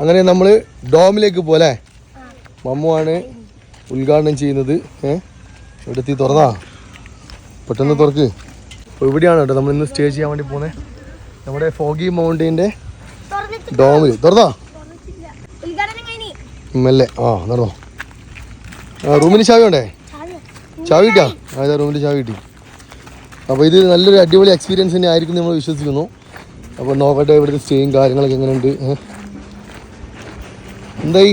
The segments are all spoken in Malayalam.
അങ്ങനെ നമ്മൾ ഡോമിലേക്ക് പോലെ മമ്മുവാണ് ഉദ്ഘാടനം ചെയ്യുന്നത്. ഏഹ് ഇവിടെ എത്തി തുറന്നാ? പെട്ടെന്ന് തുറക്ക്. അപ്പോൾ ഇവിടെയാണ് കേട്ടോ നമ്മൾ ഇന്ന് സ്റ്റേ ചെയ്യാൻ വേണ്ടി പോകുന്നത് നമ്മുടെ ഫോഗി മൗണ്ടിന്റെ ഡോമിൽ തുറന്നാ? മെല്ലെ. ആ നടന്നോ ആ റൂമിന് ചാവി വേണ്ടേ? ചാവി കിട്ടാ അതെ റൂമിൽ ചാവി കിട്ടി. അപ്പോൾ ഇത് നല്ലൊരു അടിപൊളി എക്സ്പീരിയൻസ് തന്നെ ആയിരിക്കും നമ്മൾ വിശ്വസിക്കുന്നു. അപ്പോൾ നോക്കട്ടെ ഇവിടുത്തെ സ്റ്റേയും കാര്യങ്ങളൊക്കെ എങ്ങനെയുണ്ട്? എന്തായി?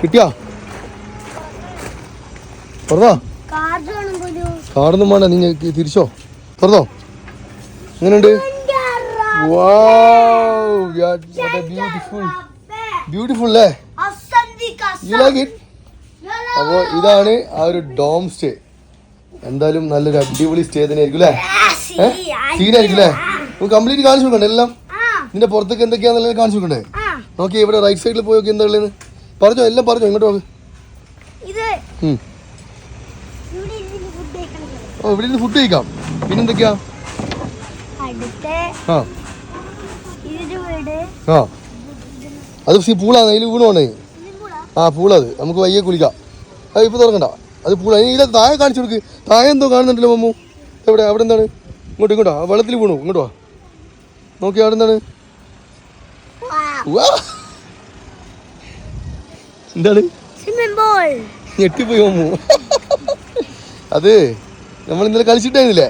കിട്ടിയോ? തുറന്നോ? കാർഡൊന്നും വേണ്ട നീ ഞെക്കി തിരിച്ചോ? തുറന്നോ? എങ്ങനെയുണ്ട്? ബ്യൂട്ടിഫുൾ ബ്യൂട്ടിഫുൾ അല്ലേ? യു ലൈക്ക് ഇറ്റ് അപ്പോൾ ഇതാണ് ആ ഒരു ഡോം സ്റ്റേ. എന്തായാലും നല്ലൊരു അടിപൊളി സ്റ്റേ തന്നെ ആയിരിക്കും അല്ലേ? സീനായിരിക്കും അല്ലേ കംപ്ലീറ്റ് കാണിച്ചു കൊടുക്കണ്ടേ എല്ലാം? നിന്റെ പുറത്തേക്ക് എന്തൊക്കെയാണെന്നെല്ലാം കാണിച്ചു കൊടുക്കണ്ടേ? നോക്കി ഇവിടെ റൈറ്റ് സൈഡിൽ പോയി നോക്കി എന്താ ഉള്ളതെന്ന് പറഞ്ഞോ എല്ലാം പറഞ്ഞോ ഇങ്ങോട്ട് നോക്ക്. ഇവിടെ ഇരുന്ന് ഫുഡ് ഓ ഇവിടെ ഫുഡ് കഴിക്കാം. പിന്നെന്തൊക്കെയാ? ആ. ആ. അത് പൂളാണ് അതിൽ വീണോണേ ആ പൂളത് നമുക്ക് വയ്യ കുളിക്കാം. അത് ഇപ്പൊ തുറക്കണ്ട. അത് പൂള. ഇല്ല താഴെ കാണിച്ചു കൊടുക്ക്. താഴെ എന്തോ കാണുന്നുണ്ടല്ലോ മമ്മു. എവിടെ? അവിടെ എന്താണ്? ഇങ്ങോട്ട് ഇങ്ങോട്ടോ വെള്ളത്തിൽ വീണു. ഇങ്ങോട്ട് വാ. നോക്കി അവിടെ എന്താണ്. എന്താണ്? ഞെട്ടിപ്പോയി മമ്മു അത് നമ്മൾ ഇന്നലെ കളിച്ചിട്ടായിരുന്നില്ലേ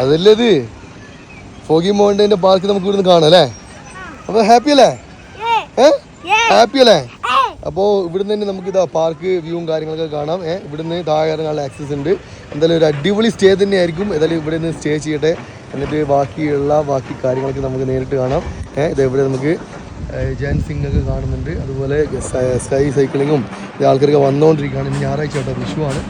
അതല്ലേ ഇത്? ഫോഗി മോണ്ടേന്റെ പാർക്ക് നമുക്ക് ഇവിടുന്ന് കാണാം അല്ലേ? അപ്പോൾ ഹാപ്പി അല്ലേ? ഹാപ്പി അല്ലേ? അപ്പോൾ ഇവിടുന്ന് തന്നെ നമുക്ക് ഇതാ പാർക്ക് വ്യൂവും കാര്യങ്ങളൊക്കെ കാണാം. ഏഹ് ഇവിടുന്ന് താഴെ ഇറങ്ങാനുള്ള ആക്സസ് ഉണ്ട്. എന്തായാലും ഒരു അടിപൊളി സ്റ്റേ തന്നെ ആയിരിക്കും. ഏതായാലും ഇവിടെ നിന്ന് സ്റ്റേ ചെയ്യട്ടെ. എന്നിട്ട് ബാക്കിയുള്ള ബാക്കി കാര്യങ്ങളൊക്കെ നമുക്ക് നേരിട്ട് കാണാം. ഏഹ് ഇതേപോലെ നമുക്ക് ജയൻ സിംഗ് ഒക്കെ കാണുന്നുണ്ട്. അതുപോലെ സ്കൈ സൈക്ലിങ്ങും ആൾക്കാരൊക്കെ വന്നുകൊണ്ടിരിക്കുകയാണ്. ഇനി ഞായറാഴ്ച കേട്ടോ വിഷുവാണ്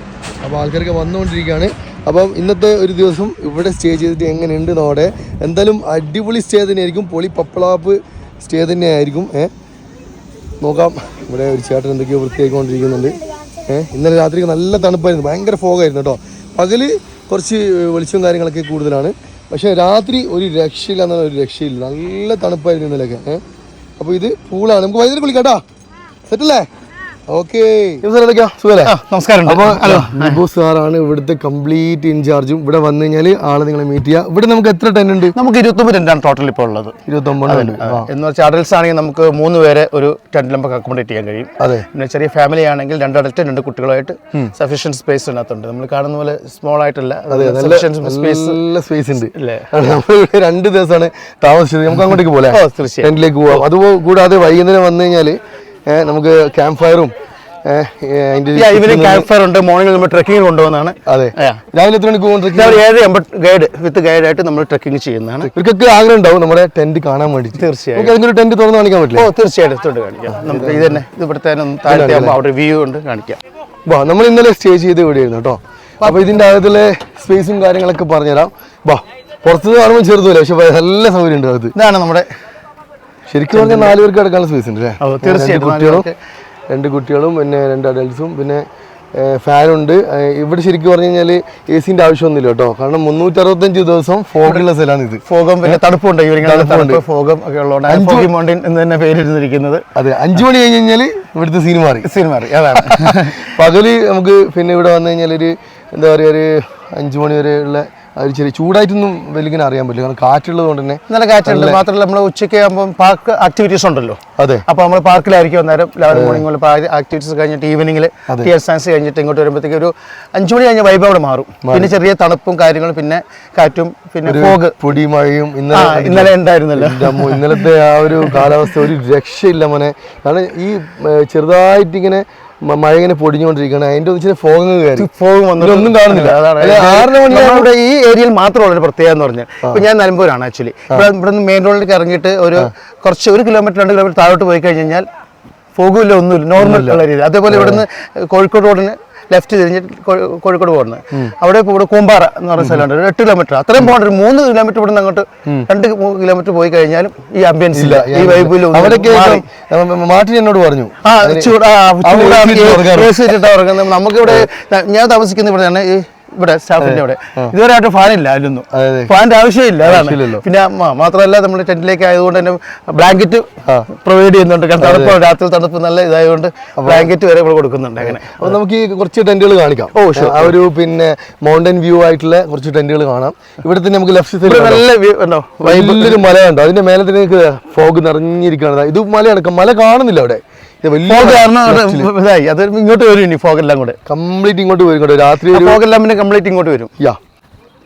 അപ്പോൾ ആൾക്കാരൊക്കെ വന്നുകൊണ്ടിരിക്കുകയാണ്. അപ്പം ഇന്നത്തെ ഒരു ദിവസം ഇവിടെ സ്റ്റേ ചെയ്തിട്ട് എങ്ങനെയുണ്ട് നോടെ എന്തായാലും അടിപൊളി സ്റ്റേ തന്നെയായിരിക്കും. പൊളി പപ്പളാപ്പ് സ്റ്റേ തന്നെയായിരിക്കും. ഏ? നോക്കാം. ഇവിടെ ഒരു ചേട്ടൻ എന്തൊക്കെയോ വൃത്തിയായിക്കൊണ്ടിരിക്കുന്നുണ്ട്. ഏഹ് ഇന്നലെ രാത്രി നല്ല തണുപ്പായിരുന്നു. ഭയങ്കര ഫോഗായിരുന്നു കേട്ടോ. പകൽ കുറച്ച് വെളിച്ചവും കാര്യങ്ങളൊക്കെ കൂടുതലാണ്. പക്ഷേ രാത്രി ഒരു രക്ഷയില്ല എന്നുള്ള ഒരു രക്ഷയില്ല. നല്ല തണുപ്പായിരുന്നു ഇന്നലെയൊക്കെ. ഏഹ് അപ്പോൾ ഇത് പൂളാണ് നമുക്ക് വൈകുന്നേരം കുളിക്കാട്ടാ സെറ്റല്ലേ? നമസ്കാരം ബിബു സാറാണ് ഇവിടുത്തെ കംപ്ലീറ്റ് ഇൻചാർജും ഇവിടെ വന്നു കഴിഞ്ഞാൽ ആളെ നിങ്ങളെ മീറ്റ് ചെയ്യുക ഇവിടെ നമുക്ക് എത്ര ടെൻ ഉണ്ട്? നമുക്ക് ഇരുപത്തൊമ്പത് ടെന്റാണ് ടോട്ടൽ ഇപ്പോൾ ഉള്ളത്. ഇരുപത്തൊമ്പത് എന്ന് വെച്ചാൽ അഡൽസ് ആണെങ്കിൽ നമുക്ക് മൂന്ന് പേരെ ഒരു ടെന്റിൽ നമുക്ക് അക്കോമഡേറ്റ് ചെയ്യാൻ കഴിയും. അതെ. പിന്നെ ചെറിയ ഫാമിലി ആണെങ്കിൽ രണ്ട് അഡൽറ്റ് രണ്ട് കുട്ടികളായിട്ട് സഫീഷ്യന്റ് സ്പേസ് ഇതിനകത്തുണ്ട്. നമ്മൾ കാണുന്ന പോലെ സ്മോൾ ആയിട്ടല്ല. നല്ല സ്പേസ് ഉണ്ട്. രണ്ട് ദിവസമാണ് താമസിച്ചത്. നമുക്ക് അങ്ങോട്ടേക്ക് പോലെ ടെന്റിലേക്ക് പോവാം. അതുപോ കൂടാതെ വൈകുന്നേരം വന്നു കഴിഞ്ഞാൽ നമുക്ക് ക്യാമ്പ് ഫയറും ഈവനിങ് ക്യാമ്പ് ഫയർ ഉണ്ട്. മോർണിംഗ് നമ്മൾ ട്രക്കിംഗ് കൊണ്ടുപോകുന്നതാണ്. അതെ. രാവിലെ എത്ര മണിക്ക് പോകും ഏഴ് ഗൈഡ് വിത്ത് ഗൈഡായിട്ട് നമ്മൾ ട്രക്കിംഗ് ചെയ്യുന്നതാണ്. ഇവർക്കൊക്കെ ആഗ്രഹം ഉണ്ടാവും നമ്മുടെ ടെന്റ് കാണാൻ വേണ്ടി തീർച്ചയായും. ഒരു ടെന്റ് തുറന്ന് കാണിക്കാൻ പറ്റില്ല? ഓ തീർച്ചയായിട്ടും. ഇതുകൊണ്ട് കാണിക്കാം. നമുക്ക് ഇത് തന്നെ ഇവിടുത്തെ താഴത്തെ അവിടെ വ്യൂ ഉണ്ട് കാണിക്കാം. വാ നമ്മൾ ഇന്നലെ സ്റ്റേ ചെയ്ത് ഇവിടെയായിരുന്നു കേട്ടോ. അപ്പൊ ഇതിന്റെ അകത്തുള്ള സ്പേസും കാര്യങ്ങളൊക്കെ പറഞ്ഞുതരാം. വാ പുറത്തുനിന്ന് കാണുമ്പോൾ ചെറുതല്ലേ പക്ഷെ നല്ല സൗകര്യം ഉണ്ട് അത് ഇതാണ് നമ്മുടെ ശരിക്കും പറഞ്ഞാൽ നാല് പേർക്ക് കിടക്കാനുള്ള സ്പേസ് ഉണ്ട് അല്ലേ തീർച്ചയായിട്ടും. കുട്ടികളും രണ്ട് കുട്ടികളും പിന്നെ രണ്ട് അഡൽട്സും പിന്നെ ഫാനുണ്ട് ഇവിടെ ശരിക്കും പറഞ്ഞു കഴിഞ്ഞാൽ എ സിന്റെ ആവശ്യമൊന്നുമില്ല കേട്ടോ. കാരണം മുന്നൂറ്റി അറുപത്തഞ്ച് ദിവസം ഫോഗുള്ള സ്ഥലമാണ് ഇത്. ഫോഗം പിന്നെ തണുപ്പുണ്ട്. ഫോഗം ഒക്കെ ഉള്ളതുകൊണ്ട് ഫോഗി മൗണ്ടൻ എന്ന് തന്നെ പേരിരുന്നിരിക്കുന്നത് അതെ അഞ്ചു മണി കഴിഞ്ഞ് കഴിഞ്ഞാൽ ഇവിടുത്തെ സീൻ മാറി. സിനിമ അതാണ്. പകൽ നമുക്ക് പിന്നെ ഇവിടെ വന്നു കഴിഞ്ഞാൽ ഒരു എന്താ പറയുക ഒരു അഞ്ചു മണി വരെ ഉള്ള ഒരു ചെറിയ ചൂടായിട്ടൊന്നും വലിയ അറിയാൻ പറ്റില്ല. കാരണം കാറ്റുള്ളത് കൊണ്ട് തന്നെ നല്ല കാറ്റുണ്ട്. മാത്രമല്ല നമ്മൾ ഉച്ചയ്ക്ക് ആകുമ്പോൾ പാർക്ക് ആക്ടിവിറ്റീസ് ഉണ്ടല്ലോ. അതെ. അപ്പോൾ നമ്മൾ പാർക്കിലായിരിക്കും അന്നേരം ലെവൻ മോർണിംഗ് മുതൽ ആക്ടിവിറ്റീസ് കഴിഞ്ഞിട്ട് ഈവനിങ്ങിൽ ടിയർ സയൻസ് കഴിഞ്ഞിട്ട് ഇങ്ങോട്ട് വരുമ്പോഴത്തേക്ക് ഒരു അഞ്ചു മണി കഴിഞ്ഞ വൈബ് അവിടെ മാറും. പിന്നെ ചെറിയ തണുപ്പും കാര്യങ്ങളും പിന്നെ കാറ്റും പിന്നെ ഫോഗ് പൊടി മഴയും ഇന്നലെ ഇന്നലെ ഉണ്ടായിരുന്നല്ലോ. ഇന്നലത്തെ ആ ഒരു കാലാവസ്ഥ ഒരു രക്ഷയില്ല മോനെ. കാരണം ഈ ചെറുതായിട്ടിങ്ങനെ ചെറുതായിട്ട് ഇങ്ങനെ മഴ ഇങ്ങനെ പൊടിഞ്ഞുകൊണ്ടിരിക്കുകയാണ്. അതിന്റെ ഒന്നിച്ച് കയറി. ഫോഗ് വന്നു ഒന്നും കാണുന്നില്ല. ആറര മണി നമ്മുടെ ഈ ഏരിയയിൽ മാത്രമുള്ള ഒരു പ്രത്യേകത എന്ന് പറഞ്ഞാൽ ഇപ്പൊ ഞാൻ നിലമ്പൂരാണ് ആക്ച്വലി ഇവിടെ ഇവിടെ നിന്ന് മെയിൻ റോഡിലേക്ക് ഇറങ്ങിയിട്ട് ഒരു കുറച്ച് ഒരു കിലോമീറ്റർ രണ്ട് കിലോമീറ്റർ താഴോട്ട് പോയി കഴിഞ്ഞ് കഴിഞ്ഞാൽ ഫോഗുമില്ല ഒന്നുമില്ല. നോർമൽ ഉള്ള രീതി അതേപോലെ ഇവിടുന്ന് കോഴിക്കോട് റോഡിന് ലെഫ്റ്റ് തിരിഞ്ഞിട്ട് കോഴിക്കോട് പോകുന്നത് അവിടെ ഇവിടെ കൂമ്പാറ എന്ന് പറയുന്ന സ്ഥലമുണ്ട് ഒരു എട്ട് കിലോമീറ്റർ അത്രയും പോകണ്ട ഒരു മൂന്ന് കിലോമീറ്റർ ഇവിടെ നിന്ന് അങ്ങോട്ട് രണ്ട് കിലോമീറ്റർ പോയി കഴിഞ്ഞാലും ഈ അംബിയൻസ് ഇല്ല ഈ വൈബിൽ മാർട്ടിൻ എന്നോട് പറഞ്ഞു ഉറങ്ങുന്നത് നമുക്കിവിടെ ഞാൻ താമസിക്കുന്ന ഇവിടെയാണ് ഈ ഇവിടെ സ്റ്റാഫിന്റെ അവിടെ. ഇതുവരെ ആയിട്ട് ഫാൻ ഇല്ല അതിലൊന്നും. അതെ, അതെ. ഫാനിന്റെ ആവശ്യമില്ല അതാണ്. പിന്നെ മാത്രമല്ല നമ്മൾ ടെന്റിലേക്ക് ആയതുകൊണ്ട് തന്നെ ബ്ലാങ്കറ്റ് പ്രൊവൈഡ് ചെയ്യുന്നുണ്ട്. കാരണം തണുപ്പ് രാത്രി തണുപ്പ് നല്ല ഇതായതുകൊണ്ട് ബ്ലാങ്കറ്റ് വരെ ഇവിടെ കൊടുക്കുന്നുണ്ട് അങ്ങനെ. അപ്പൊ നമുക്ക് ഈ കുറച്ച് ടെന്റുകൾ കാണിക്കാം. ഓ, ഷോ ആ ഒരു പിന്നെ മൗണ്ടൻ വ്യൂ ആയിട്ടുള്ള കുറച്ച് ടെന്റുകൾ കാണാം. ഇവിടെ തന്നെ നമുക്ക് ലെഫ്റ്റ് സൈഡിൽ നല്ല വ്യൂ ഉണ്ടോ വലിയൊരു മല ഉണ്ടോ അതിന്റെ മേലെ തന്നെ ഫോഗ് നിറഞ്ഞിരിക്കുകയാണ്. ഇത് മലയാണ്. മല കാണുന്നില്ല അവിടെ. ഇത് ഇതായി. അത് ഇങ്ങോട്ട് വരും ഇനി ഫോഗ് എല്ലാം കൂടെ. കംപ്ലീറ്റ് ഇങ്ങോട്ട് വരും രാത്രി ഫോഗ് എല്ലാം പിന്നെ കംപ്ലീറ്റ് ഇങ്ങോട്ട് വരും. യാ.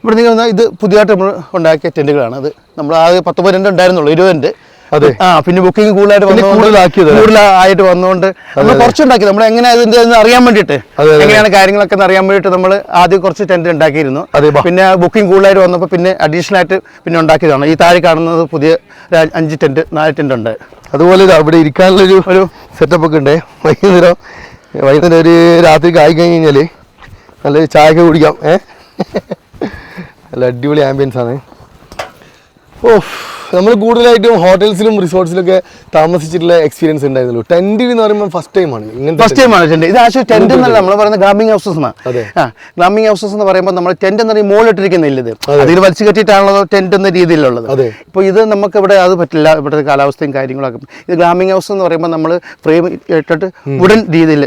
ഇവിടെ നിങ്ങൾ ഇത് പുതിയതായിട്ട് നമ്മൾ ഉണ്ടാക്കിയ ടെന്റുകളാണ് അത് നമ്മൾ ആകെ പത്ത് പതിനെണ്ട് ഉണ്ടായിരുന്നുള്ളൂ ഇരുപതിന്റെ അതെ. ആ പിന്നെ ബുക്കിംഗ് കൂടുതലായിട്ട് കൂടുതലാക്കിയത്? കൂടുതലായിട്ട് വന്നുകൊണ്ട് നമ്മൾ കുറച്ചുണ്ടാക്കി നമ്മൾ എങ്ങനെ ഇതിന്റെ അറിയാൻ വേണ്ടിയിട്ട്. എങ്ങനെയാണ് കാര്യങ്ങളൊക്കെ അറിയാൻ വേണ്ടിയിട്ട് നമ്മൾ ആദ്യം കുറച്ച് ടെന്റ് ഉണ്ടാക്കിയിരുന്നു. പിന്നെ ബുക്കിംഗ് കൂടുതലായിട്ട് വന്നപ്പോൾ പിന്നെ അഡീഷണൽ ആയിട്ട് പിന്നെ ഉണ്ടാക്കിയതാണ്. ഈ താഴെ കാണുന്നത് പുതിയ അഞ്ച് ടെന്റ് നാല് ടെന്റ് ഉണ്ട്. അതുപോലെ അവിടെ ഇരിക്കാനുള്ളൊരു ഒരു സെറ്റപ്പ് ഒക്കെ ഉണ്ട്. വൈകുന്നേരം വൈകുന്നേരം ഒരു രാത്രി ആയി കഴിഞ്ഞ് കഴിഞ്ഞാൽ നല്ലൊരു ചായ ഒക്കെ കുടിക്കാം. ഏഹ് നല്ല അടിപൊളി ആംബിയൻസ് ആണ്. ഓ നമ്മൾ കൂടുതലായിട്ടും ഹോട്ടൽസിലും റിസോർട്ട്സിലൊക്കെ താമസിച്ചിട്ടുള്ള എക്സ്പീരിയൻസ് ഉണ്ടായിരുന്നല്ലോ ടെന്റ് എന്ന് പറയുമ്പോൾ ഫസ്റ്റ് ടൈമാണ് ഇങ്ങനത്തെ ഫസ്റ്റ് ടൈം ആണ് ടെന്റ് ഇത് ആശയം ടെന്റ് എന്നല്ല നമ്മൾ പറയുന്ന ഗ്രാമിംഗ് ഹൗസസ് അതെ. ആ ഗ്രാമിംഗ് ഹൗസസ് എന്ന് പറയുമ്പോൾ നമ്മൾ ടെന്റ് എന്ന് പറയുമ്പോൾ മുകളിലിട്ടിരിക്കുന്നില്ല ഇത് അതിൽ വലിച്ചു കെട്ടിയിട്ടാണല്ലോ ടെന്റ് എന്ന രീതിയിലുള്ളത്. അതെ. ഇപ്പോൾ ഇത് നമുക്ക് ഇവിടെ അത് പറ്റില്ല ഇവിടുത്തെ കാലാവസ്ഥയും കാര്യങ്ങളൊക്കെ. ഇത് ഗ്രാമിംഗ് ഹൗസ് എന്ന് പറയുമ്പോൾ നമ്മൾ ഫ്രെയിം ഇട്ടിട്ട് ഉടൻ രീതിയിൽ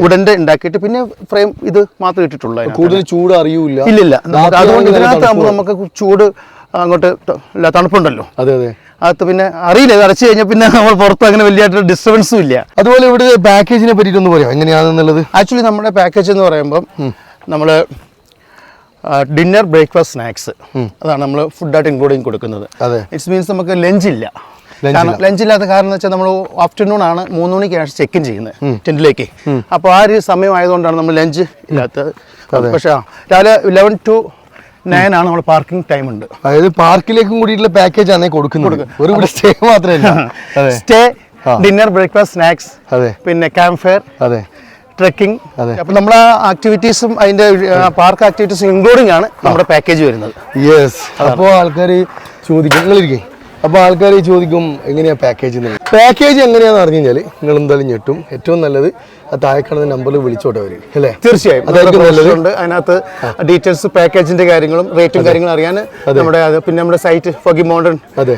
ഉടന്റെ ഉണ്ടാക്കിയിട്ട് പിന്നെ ഫ്രെയിം ഇത് മാത്രം ഇട്ടിട്ടുള്ളൂ. കൂടുതൽ ചൂട് അറിയൂല ഇല്ലില്ല. അതുകൊണ്ട് ഇതിനകത്ത് ഇതിനകത്താകുമ്പോൾ നമുക്ക് ചൂട് അങ്ങോട്ട് അല്ല തണുപ്പുണ്ടല്ലോ. അതെ അതെ. അത് പിന്നെ അറിയില്ല അടച്ചു കഴിഞ്ഞാൽ പിന്നെ നമ്മൾ പുറത്ത് അങ്ങനെ വലിയതായിട്ട് ഡിസ്റ്റർബൻസും ഇല്ല. അതുപോലെ ഇവിടെ പാക്കേജിനെ പറ്റിയിട്ടൊന്ന് പറയാം എങ്ങനെയാണെന്നുള്ളത്? ആക്ച്വലി നമ്മുടെ പാക്കേജ് എന്ന് പറയുമ്പം നമ്മൾ ഡിന്നർ ബ്രേക്ക്ഫാസ്റ്റ് സ്നാക്സ് അതാണ് നമ്മൾ ഫുഡായിട്ട് ഇൻക്ലൂഡിങ് കൊടുക്കുന്നത്. അതെ. ഇറ്റ്സ് മീൻസ് നമുക്ക് ലഞ്ച് ഇല്ല. കാരണം ലഞ്ച് ഇല്ലാത്ത കാരണം എന്ന് വെച്ചാൽ നമ്മൾ ആഫ്റ്റർനൂൺ ആണ് മൂന്ന് മണിക്കാണ് ചെക്ക് ഇൻ ചെയ്യുന്നത് ടെന്റിലേക്ക് അപ്പോൾ ആ ഒരു സമയം ആയതുകൊണ്ടാണ് നമ്മൾ ലഞ്ച് ഇല്ലാത്തത്. പക്ഷേ രാവിലെ ഇലവൻ ടു നയൻ ആണ് നമ്മൾ പാർക്കിംഗ് ടൈം ഉണ്ട്. അതായത് പാർക്കിലേക്കും കൂടിയിട്ടുള്ള പാക്കേജ് ആണ് കൊടുക്കുന്നത്. ഒരു സ്റ്റേ മാത്രമല്ല. സ്റ്റേ ഡിന്നർ ബ്രേക്ക്ഫാസ്റ്റ് സ്നാക്സ് അതെ. പിന്നെ ക്യാമ്പ് ഫെയർ അതെ. ട്രെക്കിംഗ് അതെ. അപ്പൊ നമ്മുടെ ആക്ടിവിറ്റീസും അതിന്റെ പാർക്ക് ആക്ടിവിറ്റീസും ഇൻക്ലൂഡിംഗ് ആണ് നമ്മുടെ പാക്കേജ് വരുന്നത്. യെസ് അപ്പോൾ ആൾക്കാർ ചോദിക്കും. നിങ്ങളിരിക്കേ? അപ്പോൾ ആൾക്കാർ ചോദിക്കും എങ്ങനെയാ പാക്കേജ് എന്ന് പാക്കേജ് എങ്ങനെയാന്ന് അറിഞ്ഞു കഴിഞ്ഞാൽ നിങ്ങൾ എന്തായാലും ഞെട്ടും. ഏറ്റവും നല്ലത് ആ താഴെ കാണുന്ന നമ്പറിൽ വിളിച്ചോട്ടെ അവർ അല്ലേ? തീർച്ചയായും. അതായിരിക്കും നല്ലത്. ഉണ്ട് അതിനകത്ത് ഡീറ്റെയിൽസ് പാക്കേജിന്റെ കാര്യങ്ങളും റേറ്റും കാര്യങ്ങളും അറിയാൻ നമ്മുടെ പിന്നെ നമ്മുടെ സൈറ്റ് ഫോഗി മോഡേൺ അതെ.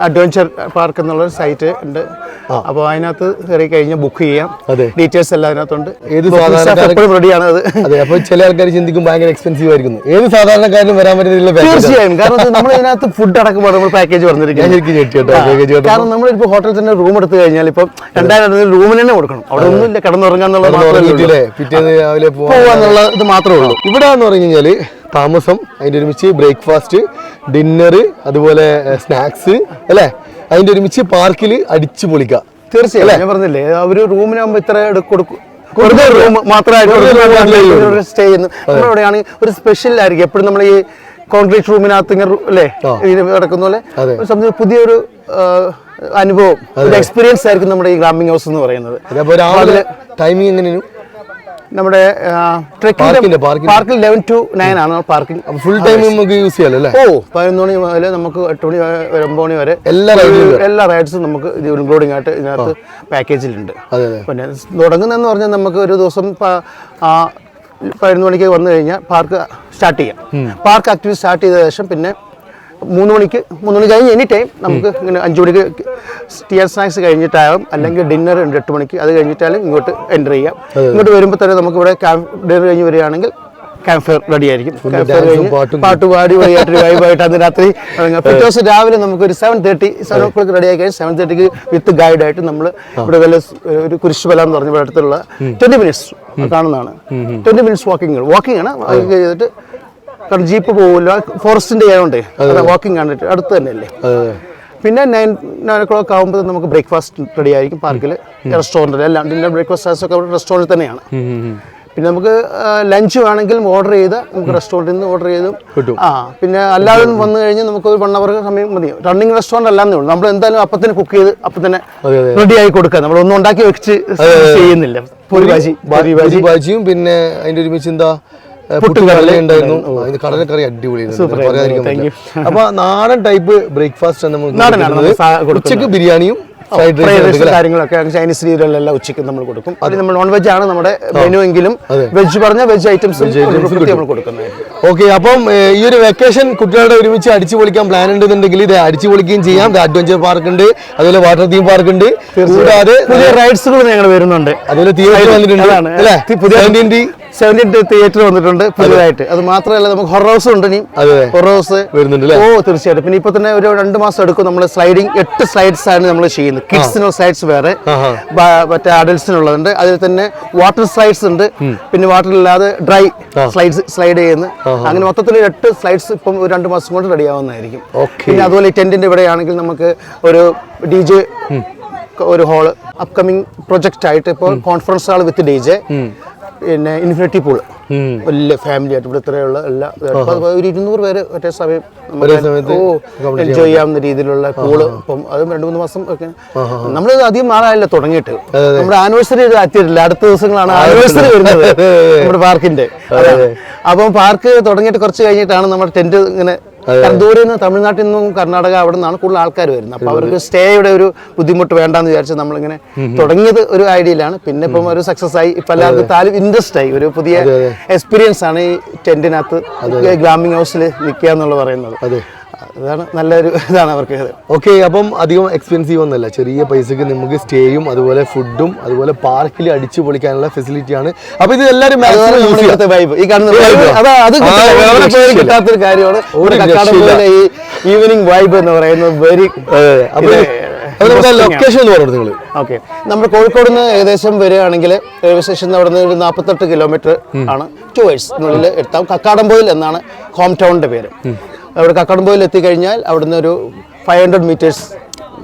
അഡ്വഞ്ചർ പാർക്ക് എന്നുള്ള സൈറ്റ് ഉണ്ട്. അപ്പോൾ അതിനകത്ത് കയറി കഴിഞ്ഞാൽ ബുക്ക് ചെയ്യാം. ഡീറ്റെയിൽസ് എല്ലാം അതിനകത്തുണ്ട്. ഏത് സാധാരണ staff സാധാരണക്കാരൻ- റെഡിയാണ് അത്. അതെ അപ്പോൾ ചില ആൾക്കാർ ചിന്തിക്കും ഭയങ്കര എക്സ്പെൻസീവ് ആയിരിക്കും ഏത് സാധാരണക്കാരനും വരാൻ പറ്റുന്ന തീർച്ചയായും. കാരണം നമ്മൾ അതിനകത്ത് ഫുഡ് അടക്കം നമ്മൾ പാക്കേജ് പറഞ്ഞിരിക്കും പറഞ്ഞിരിക്കുന്നത് കാരണം നമ്മളിപ്പോൾ ഹോട്ടലിൽ തന്നെ റൂം എടുത്തു കഴിഞ്ഞാൽ ഇപ്പം രണ്ടായിരം റൂമിന് തന്നെ കൊടുക്കണം. അവിടെ ഒന്നുമില്ല. ഉറങ്ങിയിട്ടില്ലേ പിറ്റേന്ന് രാവിലെ ഇത് മാത്രമേ ഉള്ളൂ. ഇവിടെ എന്ന് പറഞ്ഞു കഴിഞ്ഞാൽ താമസം അതിന്റെ ഒരുമിച്ച് ബ്രേക്ക്ഫാസ്റ്റ് ഡിന്നർ അതുപോലെ സ്നാക്സ് അല്ലേ? അതിന്റെ ഒരുമിച്ച് പാർക്കിൽ അടിച്ചു പൊളിക്കുക. തീർച്ചയായും. ഞാൻ പറഞ്ഞില്ലേ അവർ റൂമിനാകുമ്പോൾ ഇത്ര കൊടുക്കും. റൂം. മാത്രമായിട്ട് സ്റ്റേ ചെയ്യുന്നു. ഒരു സ്പെഷ്യൽ ആയിരിക്കും. എപ്പോഴും നമ്മൾ ഈ കോൺക്രീറ്റ് റൂമിനകത്ത് ഇങ്ങനെ അല്ലേ? ആ. നടക്കുന്ന പോലെ. ഒരു പുതിയൊരു അനുഭവം ഒരു എക്സ്പീരിയൻസ് ആയിരിക്കും നമ്മുടെ ഈ ഗ്രാമിംഗ് ഹൗസ് എന്ന് പറയുന്നത്. ടൈമിംഗ് എങ്ങനെയാണ്? നമ്മുടെ പാർക്കിന്റെ. പാർക്കിൽ ലെവൻ ടു നയൻ ആണ് പാർക്കിംഗ് ഫുൾ ടൈം നമുക്ക് യൂസ് ചെയ്യാലോ ഓ പതിനൊന്ന് മണി മുതൽ നമുക്ക് എട്ട് മണി വരെ, ഒമ്പത് മണി വരെ എല്ലാ എല്ലാ റൈഡ്സും നമുക്ക് ഇത് ഇൻക്ലൂഡിംഗ് ആയിട്ട് ഇതിനകത്ത് പാക്കേജിലുണ്ട് പിന്നെ തുടങ്ങുന്നതെന്ന് പറഞ്ഞാൽ നമുക്ക് ഒരു ദിവസം പതിനൊന്ന് മണിക്ക് വന്നു കഴിഞ്ഞാൽ പാർക്ക് സ്റ്റാർട്ട് ചെയ്യാം. പാർക്ക് ആക്ടിവിറ്റി സ്റ്റാർട്ട് ചെയ്ത ശേഷം പിന്നെ മൂന്ന് മണിക്ക് മൂന്ന് മണി കഴിഞ്ഞ് എനി ടൈം നമുക്ക് ഇങ്ങനെ അഞ്ച് മണിക്ക് ടിയർ സ്നാക്സ് കഴിഞ്ഞിട്ടാകും അല്ലെങ്കിൽ ഡിന്നർ ഉണ്ട് എട്ട് മണിക്ക് അത് കഴിഞ്ഞിട്ടാലും ഇങ്ങോട്ട് എന്റർ ചെയ്യാം ഇങ്ങോട്ട് വരുമ്പോൾ തന്നെ നമുക്ക് ഇവിടെ ക്യാമ്പ് ഡിന്നർ കഴിഞ്ഞ് വരികയാണെങ്കിൽ ക്യാമ്പ് ഫെയർ റെഡി ആയിരിക്കും. പാട്ട് പാടി വഴിയായിട്ട് വൈബായിട്ട് അന്ന് രാത്രി. പിറ്റേ ദിവസം രാവിലെ നമുക്ക് ഒരു seven thirty seven o'clock ready ആക്കി കഴിഞ്ഞാൽ സെവൻ തേർട്ടിക്ക് വിത്ത് ഗൈഡായിട്ട് നമ്മൾ ഇവിടെ വല്ല ഒരു കുരിശുബല എന്ന് പറഞ്ഞ ഇവിടെ അടുത്തുള്ള ട്വന്റി മിനിറ്റ്സ് കാണുന്നതാണ്. ട്വന്റി മിനിറ്റ്സ് വാക്കിംഗ് വാക്കിംഗ് ആണ്. ചെയ്തിട്ട് കാരണം ജീപ്പ് പോകില്ല ഫോറസ്റ്റിന്റെ ആയതുകൊണ്ടേ വാക്കിംഗ് ആണ് അടുത്ത് തന്നെയല്ലേ. പിന്നെ നയൻ നയൻ ഓ ക്ലോക്ക് ആകുമ്പോൾ നമുക്ക് ബ്രേക്ക്ഫാസ്റ്റ് റെഡി ആയിരിക്കും പാർക്കിൽ റെസ്റ്റോറന്റിൽ എല്ലാം ഡിന്നർ ബ്രേക്ക്ഫാസ്റ്റ് ഒക്കെ അവിടെ റെസ്റ്റോറന്റിൽ തന്നെയാണ്. പിന്നെ നമുക്ക് ലഞ്ച് വേണമെങ്കിൽ ഓർഡർ ചെയ്ത് നമുക്ക് റെസ്റ്റോറന്റിൽ നിന്ന് ഓർഡർ ചെയ്തും കിട്ടും. ആ പിന്നെ അല്ലാതെ വന്നു കഴിഞ്ഞാൽ നമുക്ക് ഒരു വൺ അവർ സമയം മതി. റണ്ണിങ് റെസ്റ്റോറന്റ് അല്ലാന്നേ ഉള്ളൂ. നമ്മൾ എന്തായാലും അപ്പം തന്നെ കുക്ക് ചെയ്ത് അപ്പം തന്നെ. റെഡി ആയി കൊടുക്കുക. നമ്മൾ ഒന്നും ഉണ്ടാക്കി വെച്ച് ചെയ്യുന്നില്ല. പൊരി ഭാജി. പൊരി ഭാജി. ബാജിയും പിന്നെ അതിന്റെ ഒരുമിച്ച് എന്താ പുട്ടുകടല ഉണ്ടായിരുന്നു. അതിന് കടലക്കറി അടിപൊളിയായിരുന്നു. അപ്പൊ നാടൻ ടൈപ്പ് ബ്രേക്ക്ഫാസ്റ്റ് നമുക്ക് കൊടുക്കുന്നത്. ഉച്ചയ്ക്ക് ബിരിയാണിയും കാര്യങ്ങളൊക്കെ ചൈനീസ് രീതിയിലെല്ലാം ഉച്ചയ്ക്ക് നമ്മൾ കൊടുക്കും. അത്. നമ്മൾ നോൺ വെജ് ആണ് നമ്മുടെ മെനു എങ്കിലും വെജ് പറഞ്ഞ വെജ് ഐറ്റംസ് നമ്മൾ കൊടുക്കുന്നതായിരിക്കും. ഓക്കെ അപ്പം ഈ ഒരു വെക്കേഷൻ കുട്ടികളുടെ ഒരുമിച്ച് അടിച്ചു പൊളിക്കാൻ പ്ലാൻ ഉണ്ടെന്നുണ്ടെങ്കിൽ ഇത് അടിച്ചു പൊളിക്കുകയും ചെയ്യാം. അഡ്വഞ്ചർ പാർക്ക് ഉണ്ട് അതുപോലെ വാട്ടർ തീം പാർക്ക് ഉണ്ട്. കൂടാതെ പുതിയ റൈഡ്സുകൾ ഞങ്ങൾ വരുന്നുണ്ട്. അതുപോലെ തിയേറ്റർ വന്നിട്ടുണ്ട്. അല്ലേ? പുതിയ- 17 സെവന്റീൻ തിയേറ്റർ വന്നിട്ടുണ്ട് പുതിയതായിട്ട് അത് മാത്രമല്ല നമുക്ക് ഹൊറർ ഹൗസ് ഉണ്ട് ഇനി. ഹൊറർ ഹൗസ് വരുന്നുണ്ട്? ഓ തീർച്ചയായിട്ടും. പിന്നെ ഇപ്പൊ തന്നെ ഒരു രണ്ട് മാസം എടുക്കും നമ്മൾ സ്ലൈഡിങ് എട്ട് സ്ലൈഡ്സ് ആണ് നമ്മൾ ചെയ്യുന്നത്. കിഡ്സിനുള്ള സ്ലൈഡ്സ് വേറെ. മറ്റേ അഡൽസിനുള്ളതുണ്ട് അതിൽ തന്നെ വാട്ടർ സ്ലൈഡ്സ് ഉണ്ട്. പിന്നെ വാട്ടർ ഇല്ലാതെ ഡ്രൈ സ്ലൈഡ്സ് സ്ലൈഡ് ചെയ്യുന്നു അങ്ങനെ മൊത്തത്തിൽ എട്ട് സ്ലൈഡ്സ് ഇപ്പം ഒരു രണ്ട് മാസം കൊണ്ട് റെഡി ആവുന്നതായിരിക്കും. പിന്നെ അതുപോലെ ടെന്റിന്റെ ഇവിടെയാണെങ്കിൽ നമുക്ക് ഒരു ഡി ജെ ഒരു ഹോൾ അപ്കമിങ് പ്രൊജക്റ്റ് ആയിട്ട് ഇപ്പോൾ conference hall with D J പിന്നെ ഇൻഫിനിറ്റി പൂൾ വലിയ ഫാമിലി ആയിട്ട് ഇവിടെ ഇത്രയുള്ള എല്ലാ ഒരു ഇരുന്നൂറ് പേര് ഒറ്റ സമയം എൻജോയ് ചെയ്യാവുന്ന രീതിയിലുള്ള പൂൾ. ഇപ്പം അതും രണ്ട് മൂന്ന് മാസം ഒക്കെ നമ്മൾ അധികം നാളായല്ലോ തുടങ്ങിയിട്ട്. നമ്മുടെ ആനിവേഴ്സറി എത്തിയിട്ടില്ല അടുത്ത ദിവസങ്ങളാണ് ആനിവേഴ്സറി വരുന്നത്. നമ്മുടെ പാർക്കിന്റെ അപ്പം പാർക്ക് തുടങ്ങിയിട്ട് കുറച്ച് കഴിഞ്ഞിട്ടാണ് നമ്മുടെ ടെന്റ് ഇങ്ങനെ ദൂരെ നിന്ന് തമിഴ്നാട്ടിൽ നിന്നും കർണാടക അവിടെ നിന്നാണ് കൂടുതൽ ആൾക്കാർ വരുന്നത്. അപ്പൊ അവർക്ക് സ്റ്റേയുടെ ഒരു ബുദ്ധിമുട്ട് വേണ്ടെന്ന് വിചാരിച്ച് നമ്മളിങ്ങനെ തുടങ്ങിയത് ഒരു ഐഡിയയിലാണ് പിന്നെ ഇപ്പം ഒരു സക്സസ് ആയി. ഇപ്പൊ എല്ലാവർക്കും താലും ഇൻട്രസ്റ്റ് ആയി. ഒരു പുതിയ എക്സ്പീരിയൻസ് ആണ് ഈ ടെന്റിനകത്ത് ഗ്രാമിംഗ് ഹൗസിൽ നിൽക്കുക എന്നുള്ള പറയുന്നത്. അതെ. അതാണ് നല്ലൊരു ഇതാണ് അവർക്ക്. ഓക്കെ അപ്പം അധികം എക്സ്പെൻസീവ് ഒന്നല്ല ചെറിയ പൈസക്ക് നമുക്ക് സ്റ്റേയും അതുപോലെ ഫുഡും അതുപോലെ പാർക്കിൽ അടിച്ചു പൊളിക്കാനുള്ള ഫെസിലിറ്റി ആണ്. അപ്പൊ ഇത് എല്ലാവരും. കിട്ടാത്തൊരു കാര്യമാണ്. ഈ ഈവനിങ് വൈബ് എന്ന് പറയുന്നത് വെരി ലൊക്കേഷൻ എന്ന് പറഞ്ഞു നിങ്ങൾ ഓക്കെ നമ്മൾ കോഴിക്കോട് നിന്ന് ഏകദേശം വരികയാണെങ്കിൽ റെയിൽവേ സ്റ്റേഷൻ അവിടെ നിന്ന് ഒരു നാൽപ്പത്തെട്ട് കിലോമീറ്റർ ആണ് ടു എന്നുള്ളിൽ എത്താം. കക്കാടംപോയിൽ എന്നാണ് ഹോം ടൗണിന്റെ പേര് അവിടെ കക്കാടംപോയിൽ എത്തിക്കഴിഞ്ഞാൽ അവിടുന്ന് ഒരു ഫൈവ് ഹൺഡ്രഡ് മീറ്റേഴ്സ്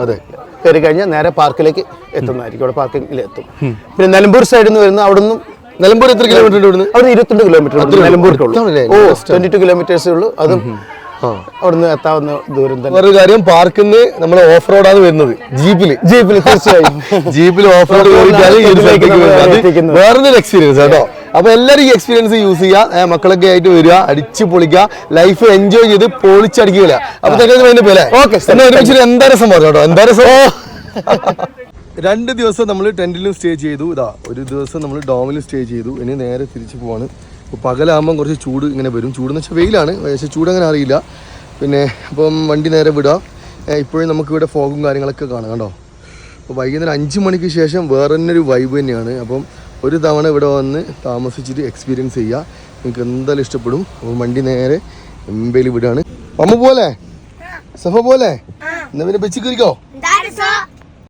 അതെ. കയറി കഴിഞ്ഞാൽ നേരെ പാർക്കിലേക്ക് എത്തുന്നതായിരിക്കും. അവിടെ പാർക്കിങ്ങിൽ എത്തും. പിന്നെ നിലമ്പൂർ സൈഡിൽ നിന്ന് വരുന്ന അവിടുന്ന് നിലമ്പൂർ എത്ര കിലോമീറ്റർ ഇവിടുന്ന് അവിടെ ഇരുപത്തിരണ്ട് കിലോമീറ്റർ നിലമ്പൂർക്കുള്ളൂ ഓ. ട്വന്റി ടു കിലോമീറ്റേഴ്സേ ഉള്ളൂ. അതും അവിടുന്ന് എത്താവുന്ന ദൂരം തന്നെ. വേറൊരു കാര്യം പാർക്കിൽ നിന്ന് നമ്മൾ ഓഫ് റോഡാണ് വരുന്നത്. ജീപ്പിൽ. ജീപ്പിൽ തീർച്ചയായും. ജീപ്പിൽ ഓഫ് റോഡ്. വേറൊരു എക്സ്പീരിയൻസ് കേട്ടോ. അപ്പൊ എല്ലാവരും ഈ എക്സ്പീരിയൻസ് യൂസ് ചെയ്യുക മക്കളൊക്കെ ആയിട്ട് വരിക അടിച്ച് പൊളിക്കുക ലൈഫ് എൻജോയ് ചെയ്ത് പൊളിച്ചടിക്കുക അപ്പൊ തെക്കത്ത് വേണ്ടി പോലെ. എന്നാ ഒരുമിച്ച് എന്താ രസം പറഞ്ഞു കേട്ടോ എന്താ രസം? രണ്ട് ദിവസം നമ്മൾ ടെന്റിലും സ്റ്റേ ചെയ്തു. ഇതാ ഒരു ദിവസം നമ്മൾ ഡോമിലും സ്റ്റേ ചെയ്തു. ഇനി നേരെ തിരിച്ചു പോവാണ്. പകലാകുമ്പോൾ പകലാകുമ്പം കുറച്ച് ചൂട് ഇങ്ങനെ വരും. ചൂട് എന്ന് വെച്ചാൽ വെയിലാണ്. പക്ഷേ ചൂട് അങ്ങനെ അറിയില്ല. പിന്നെ അപ്പം വണ്ടി നേരെ വിടുക ഇപ്പോഴും നമുക്ക് ഇവിടെ ഫോഗും കാര്യങ്ങളൊക്കെ കാണാം കേട്ടോ. അപ്പോൾ വൈകുന്നേരം അഞ്ച് മണിക്ക് ശേഷം വേറെ തന്നെ ഒരു വൈബ് തന്നെയാണ്. അപ്പം ഒരു തവണ ഇവിടെ വന്ന് താമസിച്ചിട്ട് എക്സ്പീരിയൻസ് ചെയ്യുക നിങ്ങൾക്ക് എന്തായാലും ഇഷ്ടപ്പെടും. അപ്പോൾ വണ്ടി നേരെ എംബയിൽ വിടുകയാണ് അമ്മ പോലെ. സഫ പോലെ. എന്നാ പിന്നെ കയറിക്കോ